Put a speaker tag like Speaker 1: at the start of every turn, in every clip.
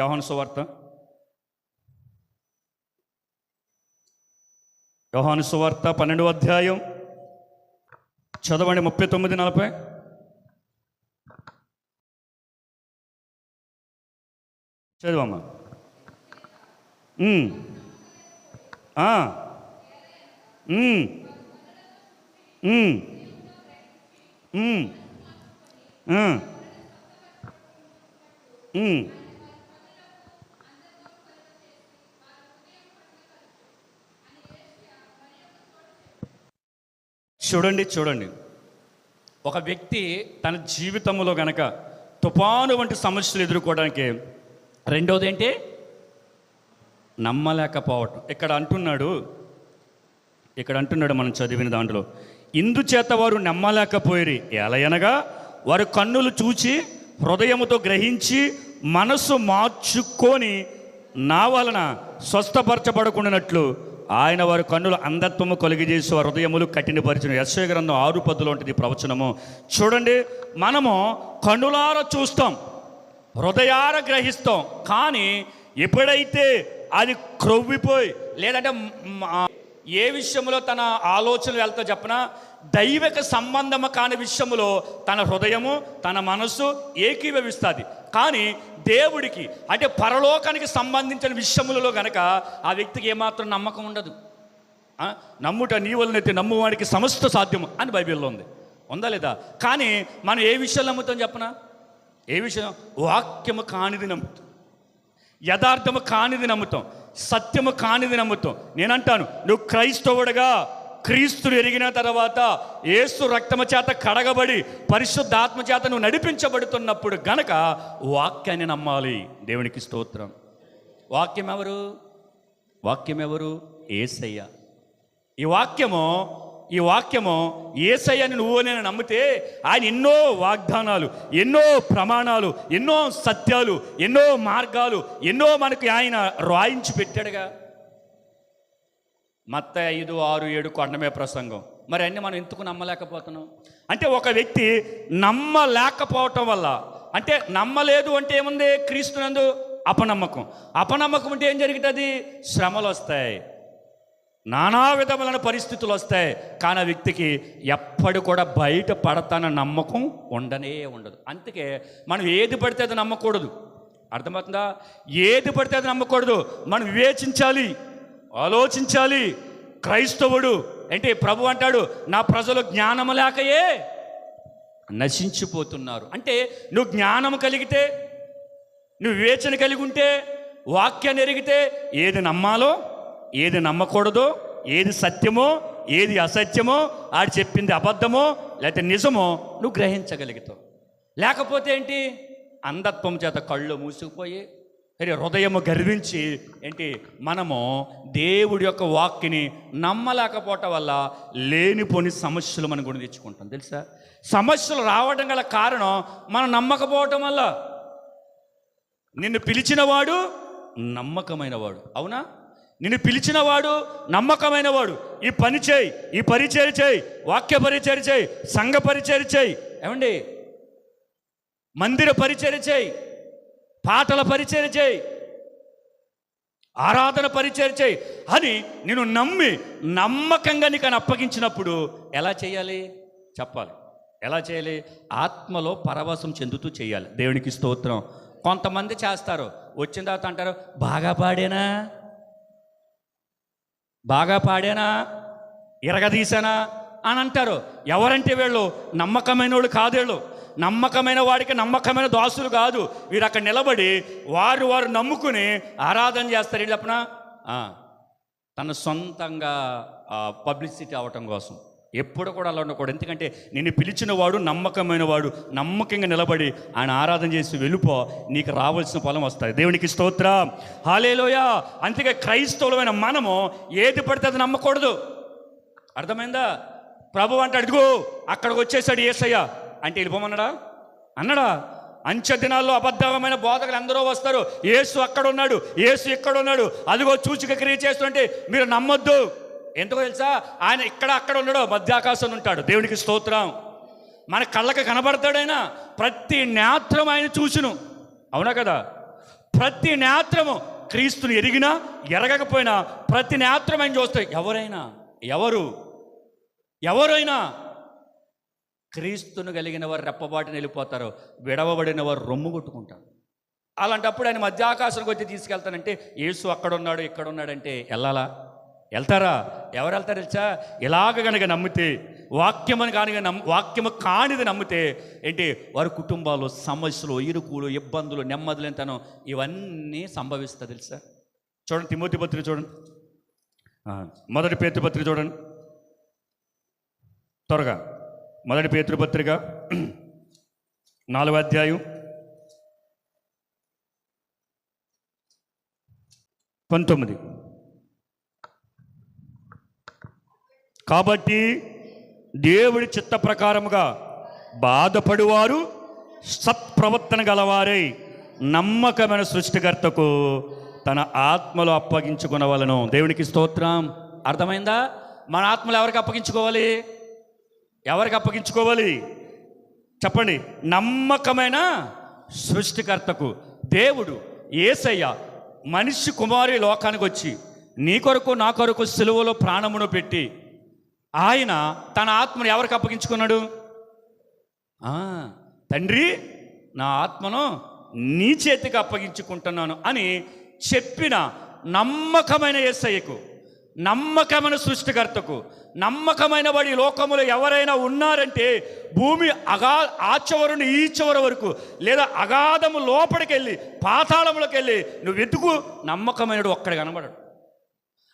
Speaker 1: యోహాను సువార్త యోహాను సువార్త పన్నెండవ అధ్యాయం చదవండి ముప్పై తొమ్మిది నలభై చదవమ్మా Mm. చూడండి చూడండి. ఒక వ్యక్తి తన జీవితంలో గనక తుఫాను వంటి సమస్యలు ఎదుర్కోవడానికి రెండోది ఏంటి నమ్మలేకపోవటం. ఇక్కడ అంటున్నాడు ఇక్కడ అంటున్నాడు మనం చదివిన దాంట్లో ఇందుచేత వారు నమ్మలేకపోయిరి. ఎలయనగా వారు కన్నులు చూచి హృదయముతో గ్రహించి మనసు మార్చుకొని నా వలన స్వస్థపరచబడకుండానట్లు ఆయన వారి కన్నులు అంధత్వము కలిగజేసి వారి హృదయములు కఠినపరిచిన యశ్వ గ్రంథం ఆరు పద్దులు ఉంటుంది ప్రవచనము. చూడండి మనము కన్నులార చూస్తాం హృదయార గ్రహిస్తాం కానీ ఎప్పుడైతే అది క్రొవ్విపోయి లేదంటే ఏ విషయంలో తన ఆలోచనలు వెళ్తా చెప్పనా దైవిక సంబంధము కాని విషయంలో తన హృదయము తన మనస్సు ఏకీభవిస్తుంది. కానీ దేవుడికి అంటే పరలోకానికి సంబంధించిన విషయములలో గనక ఆ వ్యక్తికి ఏమాత్రం నమ్మకం ఉండదు. నమ్ముట నీ వలనైతే నమ్మువాడికి సమస్త సాధ్యము అని బైబిల్లో ఉంది. ఉందా లేదా? కానీ మనం ఏ విషయాలు నమ్ముతాం చెప్పనా? ఏ విషయం? వాక్యము కానిది నమ్ముతాం. యథార్థము కానిది నమ్ముతాం. సత్యము కానిది నమ్ముతాం. నేనంటాను నువ్వు క్రైస్తవుడుగా క్రీస్తుని ఎరిగిన తర్వాత ఏసు రక్తము చేత కడగబడి పరిశుద్ధాత్మ చేత నువ్వు నడిపించబడుతున్నప్పుడు గనక వాక్యాన్ని నమ్మాలి. దేవునికి స్తోత్రం. వాక్యం ఎవరు? వాక్యం ఎవరు? ఏసయ్య. ఈ వాక్యము ఈ వాక్యము ఏసయ్యని నువ్వు నేను నమ్మితే ఆయన ఎన్నో వాగ్దానాలు ఎన్నో ప్రమాణాలు ఎన్నో సత్యాలు ఎన్నో మార్గాలు ఎన్నో మనకి ఆయన రాయించి పెట్టాడుగా. మత్త ఐదు ఆరు ఏడు కొండమే ప్రసంగం. మరి అన్నీ మనం ఎందుకు నమ్మలేకపోతున్నాం? అంటే ఒక వ్యక్తి నమ్మలేకపోవటం వల్ల అంటే నమ్మలేదు అంటే ఏముంది? క్రీస్తునందు అపనమ్మకం. అపనమ్మకం అంటే ఏం జరుగుతుంది? శ్రమలు వస్తాయి నానా విధములైన పరిస్థితులు వస్తాయి కానీ ఆ వ్యక్తికి ఎప్పటి కూడా బయట పడతాన నమ్మకం ఉండనే ఉండదు. అందుకే మనం ఏది పడితే అది నమ్మకూడదు. అర్థమవుతుందా? ఏది పడితే అది నమ్మకూడదు. మనం వివేచించాలి. ఆలోచించాలి. క్రైస్తవుడు అంటే ప్రభు అంటాడు నా ప్రజలు జ్ఞానము లేకయే నశించిపోతున్నారు. అంటే నువ్వు జ్ఞానం కలిగితే నువ్వు వివేచన కలిగి ఉంటే వాక్యాన్ని ఎరిగితే ఏది నమ్మాలో ఏది నమ్మకూడదో ఏది సత్యమో ఏది అసత్యమో ఆడు చెప్పింది అబద్ధమో లేకపోతే నిజమో నువ్వు గ్రహించగలుగుతావు. లేకపోతే ఏంటి? అంధత్వం చేత కళ్ళు మూసుకుపోయి సరే హృదయము గర్వించి ఏంటి మనము దేవుడి యొక్క వాక్యని నమ్మలేకపోవటం వల్ల లేనిపోని సమస్యలు మనం కొని తెచ్చుకుంటాం తెలుసా? సమస్యలు రావడం గల కారణం మనం నమ్మకపోవటం వల్ల. నిన్ను పిలిచినవాడు నమ్మకమైనవాడు అవునా? నిన్ను పిలిచినవాడు నమ్మకమైనవాడు. ఈ పని చేయి ఈ పరిచయం చేయి వాక్య పరిచయం చేయి సంఘ పరిచయం చేయి ఏమండి? మందిర పరిచయం చేయి. పాటల పరిచయం చేయి. ఆరాధన పరిచయం చేయి. అని నేను నమ్మి నమ్మకంగా నీకు అని అప్పగించినప్పుడు ఎలా చేయాలి? చెప్పాలి. ఎలా చేయాలి? ఆత్మలో పరవశం చెందుతూ చేయాలి. దేవునికి స్తోత్రం. కొంతమంది చేస్తారు. వచ్చిన తర్వాత అంటారు బాగా పాడేనా? బాగా పాడేనా? ఇరగదీసానా అని అంటారు. ఎవరంటే వీళ్ళు నమ్మకమైన వాళ్ళు కాదేళ్ళు. నమ్మకమైన వాడికి నమ్మకమైన దాసులు కాదు. వీరు అక్కడ నిలబడి వారు వారు నమ్ముకుని ఆరాధన చేస్తారు. ఏంటి చెప్పనా? తన సొంతంగా పబ్లిసిటీ అవటం కోసం. ఎప్పుడు కూడా అలా ఉండకూడదు. ఎందుకంటే నిన్ను పిలిచిన వాడు నమ్మకమైన వాడు నమ్మకంగా నిలబడి ఆయన ఆరాధన చేసి వెళ్ళిపో నీకు రావాల్సిన ఫలం వస్తాయి దేవునికి స్తోత్ర. హాలేలోయ అంతేగా క్రైస్తవులమైన మనము ఏది పడితే అది నమ్మకూడదు. అర్థమైందా? ప్రభు అంటే అడుగు అక్కడికి వచ్చేసాడు ఏసయ్య. అంటే వెళ్ళిపోమన్నాడా? అన్నాడా? అంచె దినాల్లో అబద్ధమైన బోధకులు అందరూ వస్తారు. ఏసు అక్కడ ఉన్నాడు ఏసు ఇక్కడ ఉన్నాడు అదిగో చూచిక క్రియ చేస్తుంటే మీరు నమ్మొద్దు. ఎందుకో తెలుసా? ఆయన ఇక్కడ అక్కడ ఉన్నాడు. మధ్యాకాశం ఉంటాడు. దేవునికి స్తోత్రం. మన కళ్ళకి కనబడతాడైనా ప్రతి నేత్రం ఆయన చూసును అవునా కదా? ప్రతి నేత్రము క్రీస్తుని ఎరిగినా ఎరగకపోయినా ప్రతి నేత్రం ఆయన చూస్తాయి ఎవరైనా? ఎవరు? ఎవరైనా? క్రీస్తును కలిగిన వారు రెప్పబాటుని వెళ్ళిపోతారు విడవబడిన వారు రొమ్ము కొట్టుకుంటారు. అలాంటప్పుడు ఆయన మధ్యాకాశానికి వచ్చి తీసుకెళ్తానంటే యేసు అక్కడ ఉన్నాడు ఉన్నాడంటే వెళ్ళాలా? వెళ్తారా? ఎవరు వెళ్తారు తెలుసా? ఇలాగ కనుక నమ్మితే వాక్యమని కాని నమ్ వాక్యము కానిది నమ్మితే ఏంటి? వారి కుటుంబాలు సమస్యలు ఇరుకులు ఇబ్బందులు నెమ్మదులేంతనం ఇవన్నీ సంభవిస్తా తెలుసా? చూడండి తిమోతి పత్రిక చూడండి. మొదటి పేతృ పత్రిక చూడండి. త్వరగా. మొదటి పేతృపత్రిక నాలుగో అధ్యాయం. పంతొమ్మిది. కాబట్టి దేవుడి చిత్త ప్రకారముగా బాధపడువారు సత్ప్రవర్తన గలవారై నమ్మకమైన సృష్టికర్తకు తన ఆత్మలో అప్పగించుకునవలను. దేవునికి స్తోత్రం. అర్థమైందా? మన ఆత్మలు ఎవరికి అప్పగించుకోవాలి? ఎవరికి అప్పగించుకోవాలి? చెప్పండి. నమ్మకమైన సృష్టికర్తకు. దేవుడు ఏసయ్య మనిషి కుమారి లోకానికి వచ్చి నీ కొరకు నా కొరకు సిలువలో ప్రాణమును పెట్టి ఆయన తన ఆత్మను ఎవరికి అప్పగించుకున్నాడు? తండ్రి నా ఆత్మను నీ చేతికి అప్పగించుకుంటున్నాను అని చెప్పిన నమ్మకమైన ఏసయ్యకు. నమ్మకమైన సృష్టికర్తకు నమ్మకమైన వాడి లోకములో ఎవరైనా ఉన్నారంటే భూమి అగా ఆ చివరి నుండి ఈ చివరి వరకు లేదా అగాధము లోపలికి వెళ్ళి పాతాళములకు వెళ్ళి నువ్వు వెతుకు నమ్మకమైనడు ఒక్కడ కనబడడు.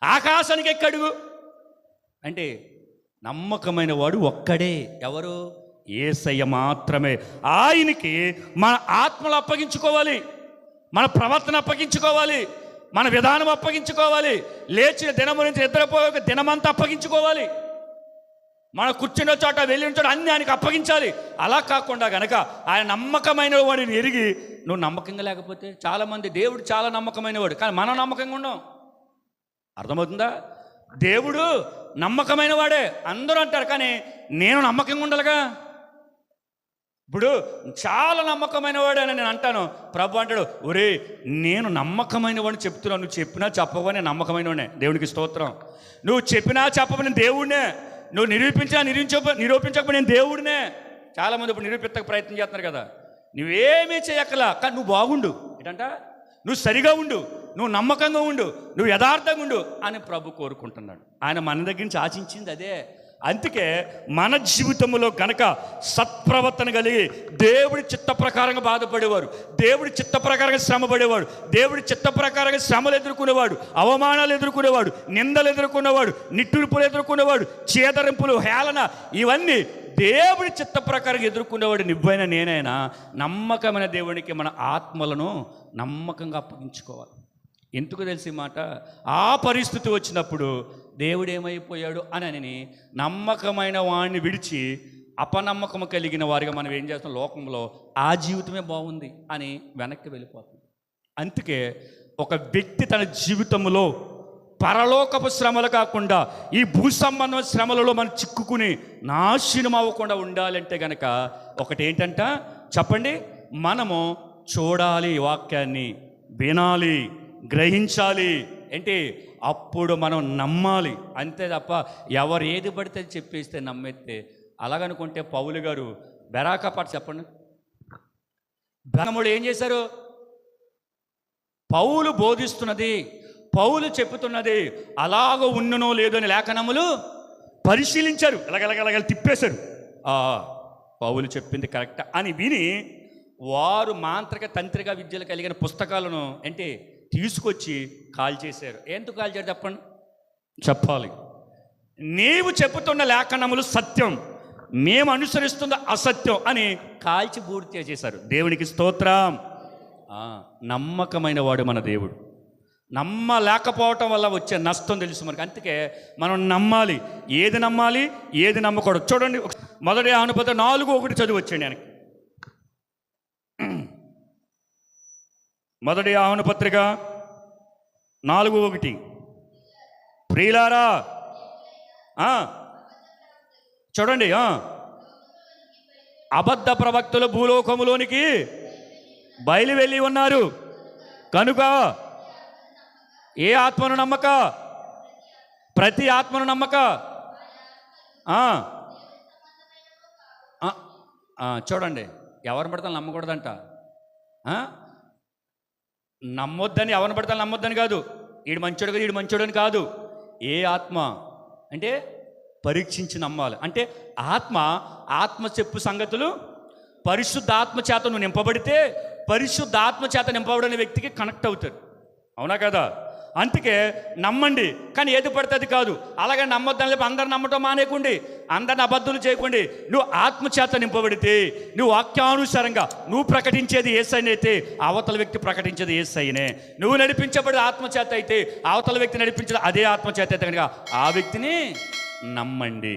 Speaker 1: ఆకాశానికి ఎక్కడుగు? అంటే నమ్మకమైన వాడు ఒక్కడే. ఎవరు? ఏసయ్య మాత్రమే. ఆయనకి మన ఆత్మలు అప్పగించుకోవాలి మన ప్రవర్తన అప్పగించుకోవాలి. మన విధానం అప్పగించుకోవాలి. లేచిన దినము నుంచి నిద్రపోయే దినమంతా అప్పగించుకోవాలి. మన కూర్చున్న చోట వెళ్ళిన చోట అన్ని ఆయనకి అప్పగించాలి. అలా కాకుండా గనక ఆయన నమ్మకమైన వాడిని ఎరిగి నువ్వు నమ్మకంగా లేకపోతే చాలామంది దేవుడు చాలా నమ్మకమైన వాడు. కానీ మనం నమ్మకంగా ఉండం. అర్థమవుతుందా? దేవుడు నమ్మకమైన వాడే. అందరూ అంటారు కానీ నేను నమ్మకంగా ఉండాలిగా? ఇప్పుడు చాలా నమ్మకమైన వాడని అని నేను అంటాను. ప్రభు అంటాడు ఒరే నేను నమ్మకమైన వాడిని చెప్తున్నాను. నువ్వు చెప్పినా చెప్పవని నమ్మకమైన వాడినే దేవునికి స్తోత్రం. నువ్వు చెప్పినా చెప్పవని దేవుడినే. నువ్వు నిరూపించినా నిరూపించక నిరూపించకపోయి నేను దేవుడినే. చాలామంది ఇప్పుడు నిరూపించక ప్రయత్నం చేస్తున్నారు కదా. నువ్వేమీ చేయక్కలా. కానీ నువ్వు బాగుండు. ఏంటంట? నువ్వు సరిగా ఉండు. నువ్వు నమ్మకంగా ఉండు. నువ్వు యథార్థంగా ఉండు. అని ప్రభు కోరుకుంటున్నాడు. ఆయన మన దగ్గర నుంచి ఆశించింది అదే. అందుకే మన జీవితంలో గనక సత్ప్రవర్తన కలిగి దేవుడి చిత్త ప్రకారంగా బాధపడేవారు దేవుడి చిత్త ప్రకారంగా శ్రమ పడేవాడు దేవుడి చిత్త ప్రకారంగా శ్రమలు ఎదుర్కొనేవాడు అవమానాలు ఎదుర్కొనేవాడు నిందలు ఎదుర్కొనేవాడు నిట్టూర్పులు ఎదుర్కొనేవాడు చేదరింపులు హేళన ఇవన్నీ దేవుడి చిత్త ప్రకారం ఎదుర్కొనేవాడు నువ్వైనా నేనైనా నమ్మకమైన దేవునికి మన ఆత్మలను నమ్మకంగా అప్పగించుకోవాలి. ఎందుకు తెలిసి మాట? ఆ పరిస్థితి వచ్చినప్పుడు దేవుడు ఏమైపోయాడు అని నమ్మకమైన వాడిని విడిచి అపనమ్మకం కలిగిన వారిగా మనం ఏం చేస్తాం? లోకంలో ఆ జీవితమే బాగుంది అని వెనక్కి వెళ్ళిపోతుంది అందుకే ఒక వ్యక్తి తన జీవితంలో పరలోకపు శ్రమలు కాకుండా ఈ భూ సంబంధ శ్రమలలో మనం చిక్కుకుని నాశనం అవ్వకుండా ఉండాలంటే గనక ఒకటి ఏంటంట చెప్పండి. మనము చూడాలి వాక్యాన్ని వినాలి. గ్రహించాలి. ఏంటి అప్పుడు మనం నమ్మాలి. అంతే తప్ప ఎవరు ఏది పడితే చెప్పేస్తే నమ్మేస్తే. అలాగనుకుంటే పౌలు గారు బెరాకా పాట చెప్పండి. బెనముడు ఏం చేశారు? పౌలు బోధిస్తున్నది పౌలు చెప్తున్నది అలాగ ఉన్ననో లేదో అని లేఖనములు పరిశీలించారు. ఎలగలగలగల తిప్పేశారు. పౌలు చెప్పింది కరెక్ట్ అని విని వారు మాంత్రిక తంత్రిక విద్యలు కలిగిన పుస్తకాలను అంటే తీసుకొచ్చి కాల్ చేశారు. ఎందుకు కాల్ చేశారు చెప్పండి? చెప్పాలి. నీవు చెప్పుతున్న లేఖనములు సత్యం. మేము అనుసరిస్తున్న అసత్యం అని కాల్చి బూర్తి చేశారు. దేవునికి స్తోత్రం. నమ్మకమైన వాడు మన దేవుడు. నమ్మలేకపోవటం వల్ల వచ్చే నష్టం తెలుసు మనకి. అందుకే మనం నమ్మాలి. ఏది నమ్మాలి? ఏది నమ్మకూడదు. చూడండి మొదటి అనుపద నాలుగు ఒకటి చదివి వచ్చండి ఆయనకి. మొదటి ఆహ్వాన పత్రిక నాలుగు ఒకటి. ప్రియులారా చూడండి అబద్ధ ప్రవక్తలు భూలోకములోనికి బయలు వెళ్ళి ఉన్నారు. కనుక ఏ ఆత్మను నమ్మక? ప్రతి ఆత్మను నమ్మక? చూడండి ఎవరిని పడితే నమ్మకూడదంట. నమ్మొద్దని ఎవరిని పడితే నమ్మొద్దని కాదు. ఈడు మంచోడు కదా ఈడు మంచోడని కాదు. ఏ ఆత్మ? అంటే పరీక్షించి నమ్మాలి. అంటే ఆత్మ ఆత్మ చెప్పు సంగతులు పరిశుద్ధాత్మ చేత నువ్వు నింపబడితే పరిశుద్ధాత్మ చేత నింపబడిన వ్యక్తికి కనెక్ట్ అవుతారు. అవునా కదా? అందుకే నమ్మండి కానీ ఏది పడితే అది కాదు. అలాగే నమ్మొద్దని చెప్పి అందరు నమ్మటం మానేకుండి అందరిని అబద్ధులు చేయకండి. నువ్వు ఆత్మచేత నింపబడితే నువ్వు వాక్యానుసారంగా నువ్వు ప్రకటించేది ఏసైన అయితే అవతల వ్యక్తి ప్రకటించేది ఏసైనే. నువ్వు నడిపించబడి ఆత్మచేత అయితే అవతల వ్యక్తి నడిపించేది అదే ఆత్మచేత అయితే కనుక ఆ వ్యక్తిని నమ్మండి.